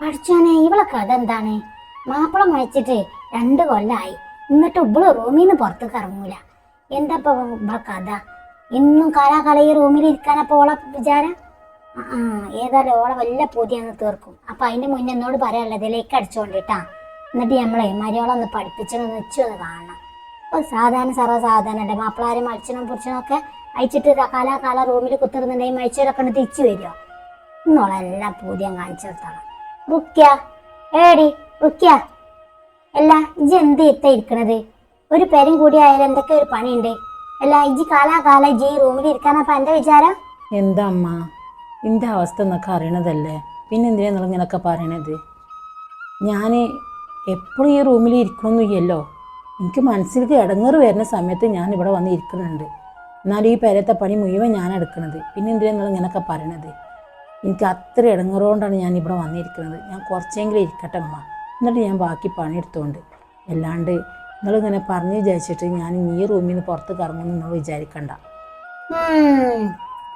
പഠിച്ചോനെ ഇവളെ കഥ എന്താണ്? മാപ്പിള മരിച്ചിട്ട് രണ്ട് കൊല്ലായി. എന്നിട്ട് ഇവൾ റൂമിന്ന് നിന്ന് പുറത്തേക്ക് എന്താ ഇപ്പൊ ഇവളെ കഥ? ഇന്നും കാലാകാലം ഈ റൂമിൽ ഇരിക്കാനപ്പോ ഓളെ വിചാരം? ആ ഏതായാലും ഓളെ വല്ല പൂതിയാന്ന് തീർക്കും. അപ്പൊ അതിന്റെ മുന്നേ എന്നോട് പറയാനുള്ളത് ഇതിലേക്ക് അടിച്ചോണ്ടിട്ടാ. എന്നിട്ട് നമ്മളെ മരിയോളൊന്ന് പഠിപ്പിച്ചൊന്ന് വെച്ചൊന്ന് കാണണം. അപ്പൊ സാധാരണ സർവസാധാരണ മാപ്പിളാരും മരിച്ചനും പുറിച്ചനും ഒക്കെ അയച്ചിട്ട് കാലാകാല റൂമിൽ കുത്തിരുന്നുണ്ടെങ്കിൽ മരിച്ചവരൊക്കെ ഉണ്ട് തിരിച്ചു വരുമോ ഇന്നോളെല്ലാം പൂതിയും കാണിച്ചു നിർത്തണം. റുക്യ ഏടി ബുക്ക അല്ല ഇജ് എന്ത് ഇത്ത ഇരിക്കണത്? ഒരു പേരും കൂടി ആയാലും എന്തൊക്കെ ഒരു പണിയുണ്ട്? അല്ല ഇജ് കാലാകാല ഇജ് ഈ റൂമിൽ ഇരിക്കാനപ്പ എന്റെ വിചാരം? എന്താ അമ്മ? എന്റെ അവസ്ഥ എന്നൊക്കെ അറിയണതല്ലേ? പിന്നെ എന്തിനാ നിങ്ങൾ ഇങ്ങനൊക്കെ പറയണത്? ഞാൻ എപ്പോഴും ഈ റൂമിൽ ഇരിക്കണമെന്നില്ലല്ലോ എനിക്ക് മനസ്സിലേക്ക് ഇടങ്ങറ് വരുന്ന സമയത്ത് ഞാൻ ഇവിടെ വന്ന് ഇരിക്കുന്നുണ്ട്. എന്നാലും ഈ പേരത്തെ പണി മുഴുവൻ ഞാൻ എടുക്കുന്നത് പിന്നെ എന്തിനാ നിങ്ങൾ ഇങ്ങനൊക്കെ പറയണത്? എനിക്ക് അത്ര ഇടങ്ങറുകൊണ്ടാണ് ഞാൻ ഇവിടെ വന്നിരിക്കുന്നത്. ഞാൻ കുറച്ചെങ്കിലും ഇരിക്കട്ടെ അമ്മ എന്നിട്ട് ഞാൻ ബാക്കി പണിയെടുത്തോണ്ട്. അല്ലാണ്ട് നിങ്ങളിങ്ങനെ പറഞ്ഞു വിചാരിച്ചിട്ട് ഞാൻ ഈ റൂമിൽ നിന്ന് പുറത്ത് കറങ്ങുമെന്ന് നിങ്ങൾ വിചാരിക്കണ്ട.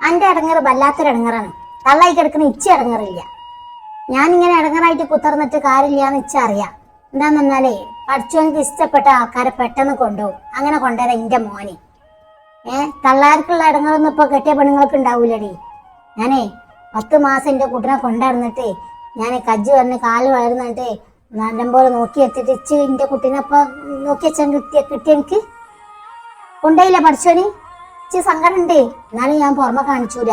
അന്റെ ഇടങ്ങറ് വല്ലാത്തൊരു ഇടങ്ങറാണ്. തള്ളായി കിടക്കുന്ന ഇച്ച ഇടങ്ങറില്ല. ഞാൻ ഇങ്ങനെ ഇടങ്ങറായിട്ട് കുത്തർന്നിട്ട് കാര്യമില്ലാന്ന് ഇച്ച അറിയാം. എന്താണെന്നാലേ പഠിച്ചവനക്ക് ഇഷ്ടപ്പെട്ട ആൾക്കാരെ പെട്ടെന്ന് കൊണ്ടുപോകും. അങ്ങനെ കൊണ്ടുവരാം എന്റെ മോനെ. ഏ തള്ളാർക്കുള്ള ഇടങ്ങളൊന്നും ഇപ്പൊ കെട്ടിയ പെണ്ണുങ്ങൾക്ക് ഉണ്ടാവൂലടി. ഞാനേ പത്ത് മാസം എന്റെ കുട്ടിനെ കൊണ്ടുവന്നിട്ട് ഞാൻ കജ്ജ് പറഞ്ഞ് കാൽ വളർന്നിട്ട് നല്ലപോലെ നോക്കി എത്തിട്ട് ഇച്ച് എന്റെ കുട്ടീനെ ഇപ്പൊ നോക്കി വെച്ചാൽ കിട്ടിയ കിട്ടിയ എനിക്ക് കൊണ്ടേയില്ല പഠിച്ചോന് ഇച്ച് സങ്കടമുണ്ട് എന്നാലും ഞാൻ പുറമെ കാണിച്ചൂല.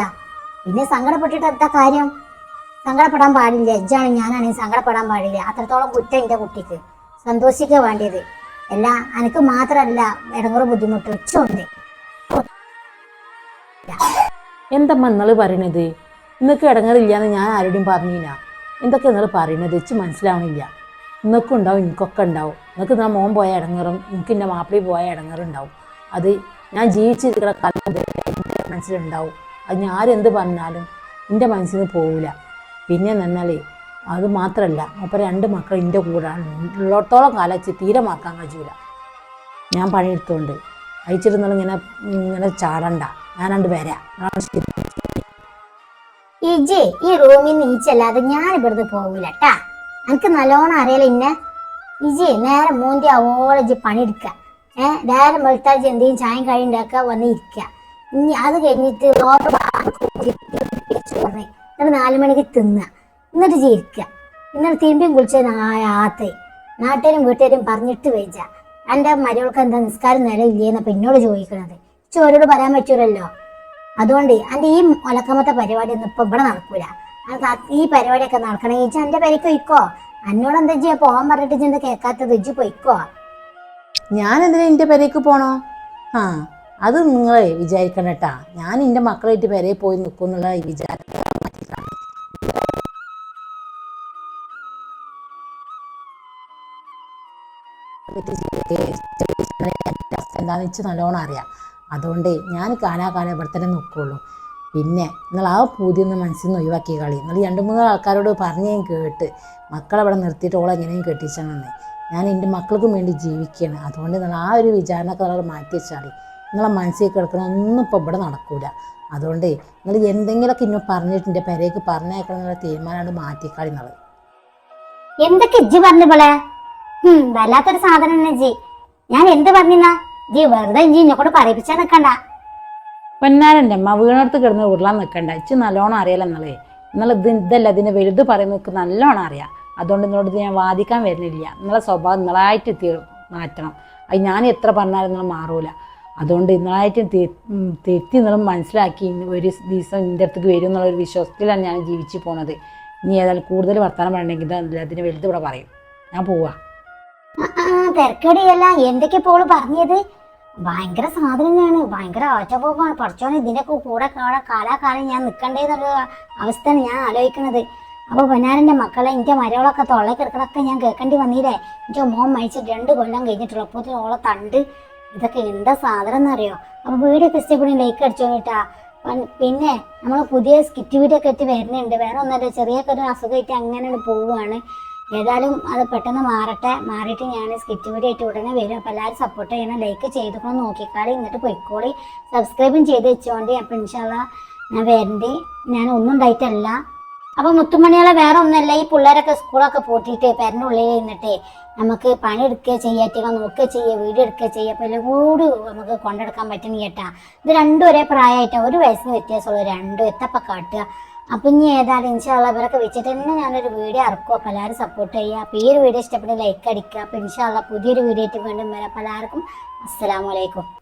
പിന്നെ സങ്കടപ്പെട്ടിട്ട് എന്താ കാര്യം? സങ്കടപ്പെടാൻ പാടില്ല. എജ്ജാണ് ഞാനാണെങ്കിൽ സങ്കടപ്പെടാൻ പാടില്ല. അത്രത്തോളം കുറ്റം എന്റെ കുട്ടിക്ക്. സന്തോഷിക്കുക വേണ്ടിയത്. അല്ല എനിക്ക് മാത്രമല്ല ഇടങ്ങുറ ബുദ്ധിമുട്ട്. ഉച്ചുണ്ട് എന്തമ്മ നിങ്ങൾ പറയണത്? ഇന്നൊക്കെ ഇടങ്ങറില്ലാന്ന് ഞാൻ ആരോടും പറഞ്ഞില്ല. എന്തൊക്കെ നിങ്ങൾ പറയുന്നത് വെച്ച് മനസ്സിലാവണില്ല. ഇന്നൊക്കെ ഉണ്ടാവും എനിക്കൊക്കെ ഉണ്ടാവും. നിങ്ങൾക്ക് ഞാൻ മോൻ പോയ ഇടങ്ങറും എനിക്ക് എന്റെ മാപ്പിളി പോയ ഇടങ്ങറുണ്ടാവും അത് ഞാൻ ജീവിച്ചിരിക്കുന്ന കാലം വരെ എന്റെ മനസ്സിലുണ്ടാവും. അത് ഞാൻ ആരെന്ത് പറഞ്ഞാലും എന്റെ മനസ്സിൽ നിന്ന് പോവില്ല പിന്നെ എന്നാലേ അത് മാത്രമല്ല അപ്പം രണ്ട് മക്കൾ എന്റെ കൂടാണ് ഉള്ളിടത്തോളം കാലം വെച്ച് തീരെ മറക്കാൻ കഴിയൂല. ഞാൻ പണിയെടുത്തുകൊണ്ട് അയച്ചിരുന്നാൽ ഇങ്ങനെ ഇങ്ങനെ ചാടണ്ട. ഞാനണ്ട് വരാം. നാളെ ശരി ഇജി ഈ റൂമിൽ നിന്ന് ഈച്ചല്ലാതെ ഞാൻ ഇവിടുന്ന് പോകൂല ട്ടാ എനിക്ക് നല്ലോണം അറിയാലോ ഇന്നെ. ഇജി നേരെ മൂന്തി അവോളം ഇജി പണിയെടുക്കുക. ഏഹ് നേരെ വെളുത്താൽ എന്തെങ്കിലും ചായം കഴി ഉണ്ടാക്കുക വന്ന് ഇരിക്കുക. ഇനി അത് കഴിഞ്ഞിട്ട് എന്നിട്ട് നാല് മണിക്ക് തിന്നുക. എന്നിട്ട് ജീവിക്കുക. എന്നിട്ട് തിരുമ്പിയും കുളിച്ച നായാത്തേ നാട്ടുകാരും വീട്ടുകാരും പറഞ്ഞിട്ട് വെച്ച എന്റെ മരുകൾക്ക് എന്താ നിസ്കാരം നിലയില്ലേന്നപ്പം എന്നോട് ചോദിക്കണത്. ചോരോട് പറയാൻ പറ്റൂലല്ലോ. അതുകൊണ്ട് എന്റെ ഈ ഒലക്കമത്തെ പരിപാടി ഒന്നും ഇപ്പൊ ഇവിടെ നടക്കൂല. ഈ പരിപാടിയൊക്കെ നടക്കണമെങ്കിൽ ഇജ്ജ് എന്റെ പേരേക്ക് പൊയ്ക്കോ. എന്നോട് എന്താ ചെയ്യാ പോകാൻ പറഞ്ഞിട്ട് ഇജ്ജ് എന്താ കേൾക്കാത്തത്? ഇജ്ജ് പൊയ്ക്കോ. ഞാൻ എന്തിനാ എന്റെ പേരേക്ക് പോണോ? ആ അത് നിങ്ങളെ വിചാരിക്കണം കേട്ടാ. ഞാൻ എന്റെ മക്കളായിട്ട് പേരെ പോയി നിൽക്കും എന്നുള്ള വിചാരം. എന്താണെന്ന് വെച്ച് നല്ലോണം അറിയാം. അതുകൊണ്ട് ഞാൻ കാലാകാലം ഇവിടെ തന്നെ നിൽക്കുള്ളൂ. പിന്നെ നിങ്ങൾ ആ പൂതി ഒന്ന് മനസ്സിൽ നിന്ന് ഒഴിവാക്കി കളി. നിങ്ങൾ രണ്ട് മൂന്ന് ആൾക്കാരോട് പറഞ്ഞേയും ഞാൻ കേട്ട് മക്കളെ അവിടെ നിർത്തിയിട്ട് ഓളെ എങ്ങനെയും കെട്ടിച്ചാണെന്ന് ഞാൻ എന്റെ മക്കൾക്കും വേണ്ടി ജീവിക്കുകയാണ്. അതുകൊണ്ട് നിങ്ങൾ ആ ഒരു വിചാരണക്കെ നിങ്ങൾ മാറ്റി വെച്ചാൽ നിങ്ങളെ മനസ്സിൽ കിടക്കണ ഒന്നും ഇപ്പോൾ ഇവിടെ നടക്കൂല. അതുകൊണ്ട് നിങ്ങൾ എന്തെങ്കിലുമൊക്കെ ഇന്നും പറഞ്ഞിട്ട് എന്റെ പെരേക്ക് പറഞ്ഞേക്കണം എന്നുള്ള തീരുമാനമാണ് മാറ്റിക്കളി നിങ്ങൾ. എന്തൊക്കെ ഇജ്ജ് പറഞ്ഞു പോലെ വല്ലാത്തൊരു സാധനം തന്നെ ജി ഞാൻ എന്ത് പറഞ്ഞാ ജി വെറുതെ ഇഞ്ചി എന്നെ കൊണ്ട് പറയിപ്പിച്ചാ നിക്കണ്ട. പൊന്നാരന്റെ അമ്മ വീണടുത്ത് കിടന്ന് ഉരുളാൻ നിൽക്കണ്ട ഇച്ച് നല്ലോണം അറിയാലോ നിങ്ങളെ നിങ്ങൾ ഇത് ഇതല്ല ഇതിന്റെ വലുത് പറയുന്ന നിങ്ങൾക്ക് നല്ലോണം അറിയാം. അതുകൊണ്ട് നിങ്ങളോട് ഞാൻ വാദിക്കാൻ വരുന്നില്ല. നിങ്ങളെ സ്വഭാവം നിങ്ങളായിട്ട് തീ മാറ്റണം. അത് ഞാൻ എത്ര പറഞ്ഞാലും നിങ്ങൾ മാറൂല. അതുകൊണ്ട് ഇന്നായിട്ട് തെറ്റി നിങ്ങൾ മനസ്സിലാക്കി ഒരു ദിവസം എന്റെ അടുത്തേക്ക് വരും എന്നുള്ള ഒരു വിശ്വാസത്തിലാണ് ഞാൻ ജീവിച്ചു പോണത്. ഇനി ഏതായാലും കൂടുതൽ വർത്തമാനം പറയണമെങ്കിൽ അതിന് വലുത് ഇവിടെ പറയും. ഞാൻ പോവാ. തിരക്കടിയല്ല. എന്തൊക്കെ പോൾ പറഞ്ഞത്? ഭയങ്കര സാധനമാണ് ഭയങ്കര ഒറ്റപ്പോക്കാണ് പഠിച്ചോനെ ഇതിന്റെയൊക്കെ കൂടെ കാണാൻ കാലാകാലം ഞാൻ നിൽക്കണ്ടേന്നുള്ള അവസ്ഥയാണ് ഞാൻ ആലോചിക്കുന്നത്. അപ്പൊ പൊന്നാരന്റെ മക്കളെ എന്റെ മരകളൊക്കെ തൊള്ളേ കിടക്കണൊക്കെ ഞാൻ കേൾക്കേണ്ടി വന്നില്ലേ എന്റെ മോൻ മരിച്ചിട്ട് രണ്ട് കൊല്ലം കഴിഞ്ഞിട്ടുള്ള. അപ്പോൾ ഓളെ തണ്ട്. ഇതൊക്കെ എന്താ സാധനം എന്നറിയോ അപ്പൊ വീടൊക്കെ ലേക്ക് ലൈക്ക് അടിച്ചോട്ടാ പിന്നെ നമ്മൾ പുതിയ സ്കിറ്റ് വീഡിയോ ഒക്കെ വരുന്നുണ്ട്. വേറെ ഒന്നല്ല ചെറിയൊക്കെ ഒരു അസുഖമായിട്ട് അങ്ങനെ പോവുകയാണ്. ഏതായാലും അത് പെട്ടെന്ന് മാറട്ടെ. മാറിയിട്ട് ഞാൻ സ്കിറ്റ് വീഡിയോ ആയിട്ട് ഉടനെ വരും. അപ്പോൾ എല്ലാവരും സപ്പോർട്ട് ചെയ്യണം. ലൈക്ക് ചെയ്തുകൊണ്ട് നോക്കിക്കാളി. എന്നിട്ട് പൊയ്ക്കോളി. സബ്സ്ക്രൈബും ചെയ്ത് വെച്ചോണ്ടി. അപ്പോൾ ഇൻഷാല്ല ഞാൻ വരണ്ടി. ഞാൻ ഒന്നും ഉണ്ടായിട്ടല്ല. അപ്പോൾ മുത്തുമണികളെ വേറെ ഒന്നല്ല ഈ പിള്ളേരൊക്കെ സ്കൂളൊക്കെ പൂട്ടിയിട്ട് പേരന്റെ ഉള്ളിൽ നിന്നിട്ട് നമുക്ക് പണി എടുക്കുക ചെയ്യാറ്റുക നോക്കുക ചെയ്യുക വീഡിയോ എടുക്കുക ചെയ്യുക. അപ്പോൾ എല്ലാം കൂടി നമുക്ക് കൊണ്ടെടുക്കാൻ പറ്റുന്ന കേട്ടാ ഇത് രണ്ടും ഒരേ പ്രായമായിട്ടാണ് ഒരു വയസ്സിന് വ്യത്യാസമുള്ള രണ്ടും. എത്തപ്പം കാട്ടുക. അപ്പം ഇനി ഏതായാലും ഇൻഷാള്ള ഇവരൊക്കെ വെച്ചിട്ട് തന്നെ ഞാനൊരു വീഡിയോ ഇറക്കും. അപ്പോൾ എല്ലാവരും സപ്പോർട്ട് ചെയ്യുക. അപ്പോൾ ഈ ഒരു വീഡിയോ ഇഷ്ടപ്പെട്ട് ലൈക്ക് അടിക്കുക. അപ്പോൾ ഇൻഷാള്ള പുതിയൊരു വീഡിയോ ആയിട്ട് വീണ്ടും വരാം. അപ്പോൾ എല്ലാവർക്കും അസ്സലാമലൈക്കും